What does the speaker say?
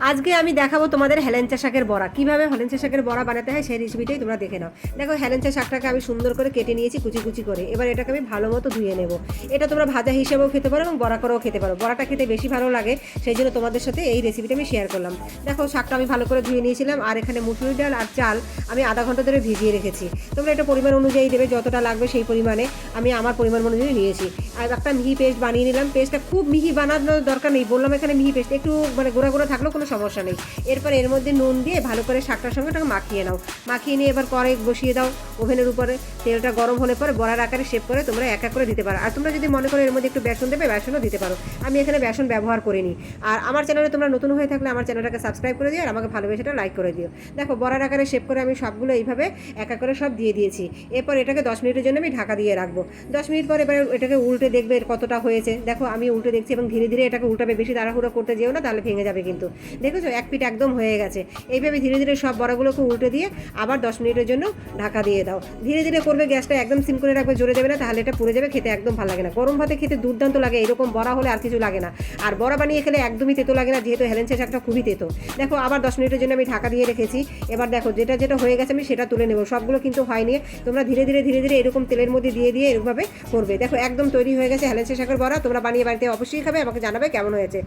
আজকে আমি দেখাবো তোমাদের হেলেঞ্চা শাকের বড়া। কীভাবে হেলেঞ্চা শাকের বড়া বানাতে হয় সেই রেসিপিটাই তোমরা দেখে নাও। দেখো, হেলেঞ্চা শাকটাকে আমি সুন্দর করে কেটে নিয়েছি কুচি কুচি করে। এবার এটাকে আমি ভালো মতো ধুয়ে নেব। এটা তোমরা ভাজা হিসেবেও খেতে পারো এবং বড়া করেও খেতে পারো। বড়াটা খেতে বেশি ভালো লাগে, সেই জন্য তোমাদের সাথে এই রেসিপিটা আমি শেয়ার করলাম। দেখো, শাকটা আমি ভালো করে ধুয়ে নিয়েছিলাম আর এখানে মুসুরি ডাল আর চাল আমি আধা ঘণ্টা ধরে ভিজিয়ে রেখেছি। তোমরা এটা পরিমাণ অনুযায়ী দেবে, যতটা লাগবে সেই পরিমাণে আমি আমার পরিমাণ অনুযায়ী নিয়েছি। আর একটা মিহি পেস্ট বানিয়ে নিলাম। পেস্টটা খুব মিহি বানানোর দরকার নেই, বললাম এখানে মিহি পেস্ট একটু মানে গোড়া গোড়া থাকলেও কোনো সমস্যা নেই। এরপর এর মধ্যে নুন দিয়ে ভালো করে শাকটার সঙ্গে ওটাকে মাখিয়ে নাও। মাখিয়ে নিয়ে এবার কড়াই বসিয়ে দাও ওভেনের উপরে। তেলটা গরম হলে পরে বড়ার আকারে শেপ করে তোমরা এক এক করে দিতে পারো। আর তোমরা যদি মনে করো এর মধ্যে একটু বেসন দেবে, বেসনও দিতে পারো। আমি এখানে বেসন ব্যবহার করিনি। আর আমার চ্যানেলে তোমরা নতুন হয়ে থাকলে আমার চ্যানেলটাকে সাবস্ক্রাইব করে দিও আর আমাকে ভালোবেসে এটা লাইক করে দিও। দেখো, বড়ার আকারে শেপ করে আমি সবগুলো এইভাবে এক এক করে সব দিয়ে দিয়েছি। এরপর এটাকে দশ মিনিটের জন্য আমি ঢাকা দিয়ে রাখব। দশ মিনিট পর এবার এটাকে উল্টে দেখবে কতটা হয়েছে। দেখো, আমি উল্টে দেখছি এবং ধীরে ধীরে এটাকে উল্টাবে। বেশি তাড়াহুড়ো করতে যেও না, তাহলে ভেঙে যাবে কিন্তু। দেখেছ? এক পিঠ একদম হয়ে গেছে। এইভাবে ধীরে ধীরে সব বড়াগুলোকে উল্টে দিয়ে আবার দশ মিনিটের জন্য ঢাকা দিয়ে দাও। ধীরে ধীরে করবে গ্যাসটা একদম সিম করে রাখবে, জোরে দেবে না, তাহলে এটা পুড়ে যাবে, খেতে একদম ভালো লাগে না। গরম ভাতে খেতে দুর্দান্ত লাগে, এরকম বড়া হলে আর কিছু লাগে না। আর বড়া বানিয়ে খেলে একদমই তেতো লাগে না, যেহেতু হেলেন্সা শাকটা খুবই তেতো। দেখো, আবার দশ মিনিটের জন্য আমি ঢাকা দিয়ে রেখেছি। এবার দেখো, যেটা যেটা হয়ে গেছে আমি সেটা তুলে নেব। সবগুলো কিন্তু হয়নি। তোমরা ধীরে ধীরে ধীরে ধীরে এরকম তেলের মধ্যে দিয়ে দিয়ে এরকমভাবে করবে। দেখো, একদম তৈরি হয়ে গেছে হেলেন্সা শাকের বড়া। তোমরা বানিয়ে বাড়িতে অবশ্যই খাবে, আমাকে জানাবে কেমন হয়েছে।